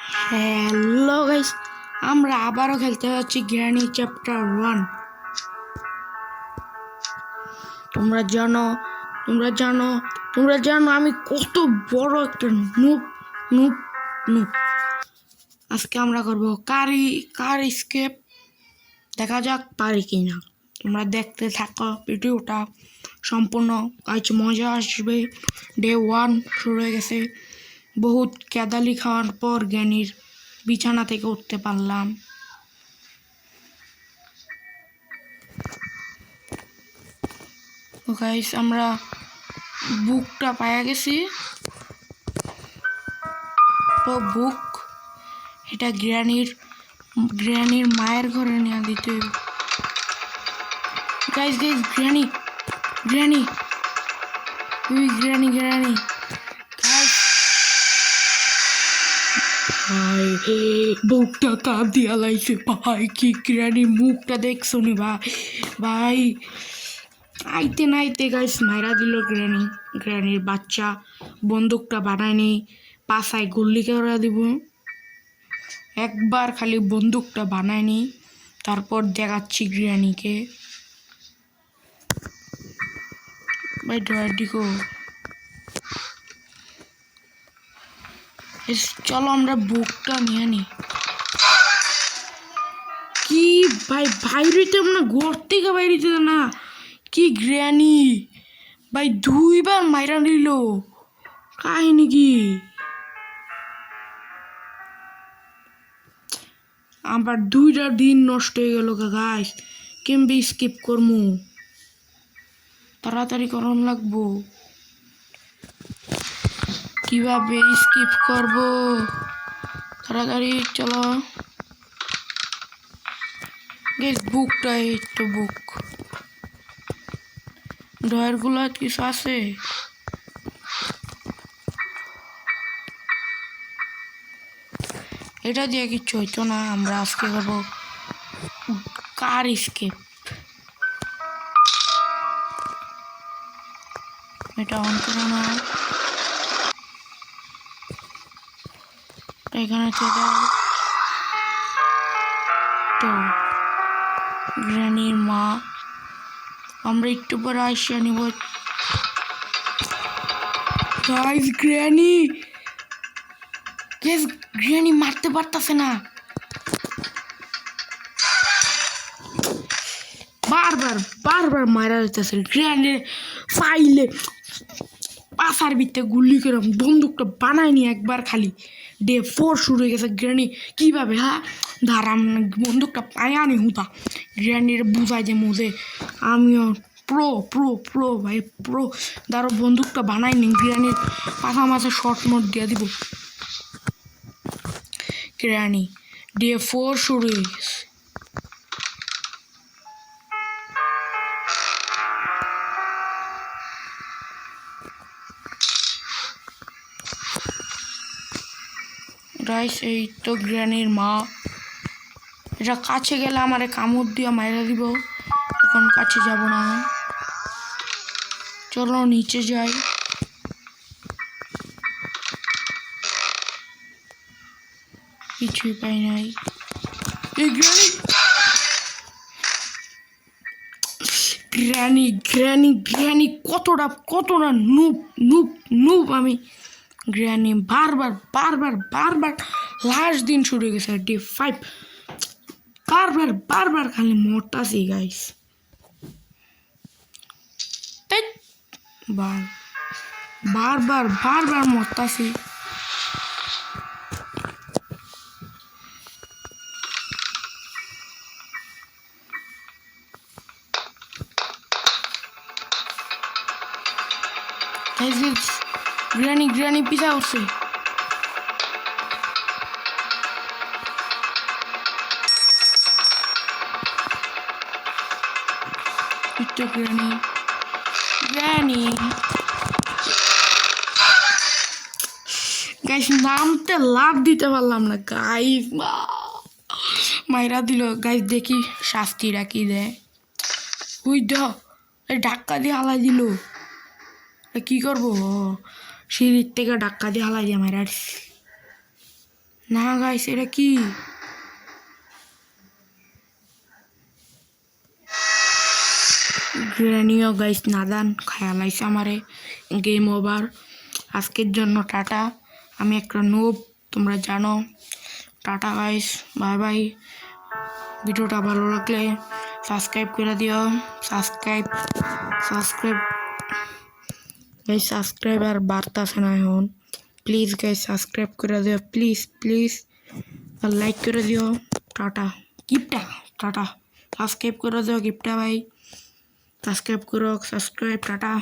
Hello guys আমরা আবারও খেলতে যাচ্ছি গ্র্যানি চ্যাপ্টার ওয়ান তোমরা জানো তোমরা জানো তোমরা জানো আমি কত বড় একটা নুপ নুপ নুপ আজকে আমরা করব কারি কার স্কেপ দেখা যাক পারি কি না তোমরা দেখতে থাকো ভিডিওটা। সম্পূর্ণ আজ মজা আসবে। ডে ওয়ান শুরু হয়ে গেছে। বহুত কেদালি খাওয়ার পর জ্ঞানীর বিছানা থেকে উঠতে পারলাম। গাইস আমরা বুকটা পায়া গেছি। তো বুক, এটা গ্রানির গ্রানির মায়ের ঘরে নিয়ে দিতে guys guys granny granny granny granny guys ভাই বুকটা কাপ দিয়া লাইছে ভাই, কি গ্রানি মুখটা দেখছ নি ভাই? ভাই, আইতে না আইতে গাইস মাইরা দিল গ্রানি। গ্রানির বাচ্চা বন্দুকটা বানায়নি পাশায় গুল্লি করে দিব। একবার খালি বন্দুকটা বানায়নি, তারপর দেখাচ্ছি গ্রানিকে। ভাই ড্রয়ার দিকো চলো আমরা বুকটা নিয়ে নি। কি ভাই বাইরেতে না ঘর থেকে বাইরেতে না। কি গ্র্যানি। ভাই, দুইবার মাইরা নিল। কাহিনী কি? আবার দুইটা দিন নষ্ট হয়ে গেল গাইস কেমবে স্কিপ করমু? তাড়াতাড়ি করন লাগবো। কীভাবে স্কিপ করব? তাড়াতাড়ি চলো। গেস বুকটা তো বুক ডয়ারগুলো কিছু আছে? এটা দিয়ে কিচ্ছু হইতো না, আমরা আজকে করব কার স্কেপ এটা অন করো না। এখানে থেকে তো, গ্রানির মা, আমরা একটু পরে আসিয়া নিব। গাইস গ্র্যানি গেস গ্র্যানি মারতে পারতাছে না। বারবার বারবার মারা যেতেছে গ্র্যান্ডের ফাইলে পাশার ভিতরে গুলি করে বন্দুকটা বানায়নি একবার খালি। ডে ফোর শুরু হয়ে গেছে গ্র্যানি কীভাবে হ্যাঁ? ধারাম বন্দুকটা পায়ানি হুতা। গ্র্যান্ডির বুঝাই যে মুজে আমিও প্রো প্রো প্রো ভাই প্রো দাঁড়ো, বন্দুকটা বানাই নি গ্র্যানির পাশা মাঝে শর্ট মোট দিয়ে দিব। গ্র্যানি ডে ফোর শুরু হয়ে গেছে। রাইস এই তো গ্রানির মা। এটা কাছে গেলে আমারে কামড় দিয়ে মাইরা দিব। এখন কাছে যাব না। চলো নিচে যাই। কিছুই পাই নাই। গ্রানি! গ্রানি গ্রানি গ্রানি, কতটা কতটা নুপ নুপ নুপ আমি। গ্রানি বারবার বারবার বারবার লাস্ট দিন শুরু হয়ে গেছে ডে ফাইভ বারবার বারবার খালি মরতাছি গাইস বার বারবার বারবার মরতাছি। গ্রানি গ্রানি পিছা উঠছে। একটু গ্রানি গাইস নামতে লাভ দিতে পারলাম না গাইস মাইরা দিল গাইস দেখি শাস্তিরা কি দেয়। ওই দ ধাক্কা দিয়ে হালাই দিল। কি করব? সিঁড়ির থেকে ধাক্কা দিয়ে হালাই দিয়ে মাইরা না গাইস, এটা কি? গ্রেনিও গাইস, নাদান খেয়ালাইছে আমারে। গেম ওভার আজকের জন্য টাটা। আমি একটা নোব তোমরা জানো। Ta-ta guys, bye bye. ভিডিওটা ভালো লাগলে সাবস্ক্রাইব করে দিও। সাবস্ক্রাইব সাবস্ক্রাইব গাইস সাবস্ক্রাইব আর বাড়তাছে না এখন। প্লিজ গাই সাবস্ক্রাইব করে দিও। প্লিজ প্লিজ আর লাইক করে দিও। টাটা। গিফটটা টাটা। সাবস্ক্রাইব করে দিও গিফটটা ভাই। সাবস্ক্রাইব করো সাবস্ক্রাইব টাটা।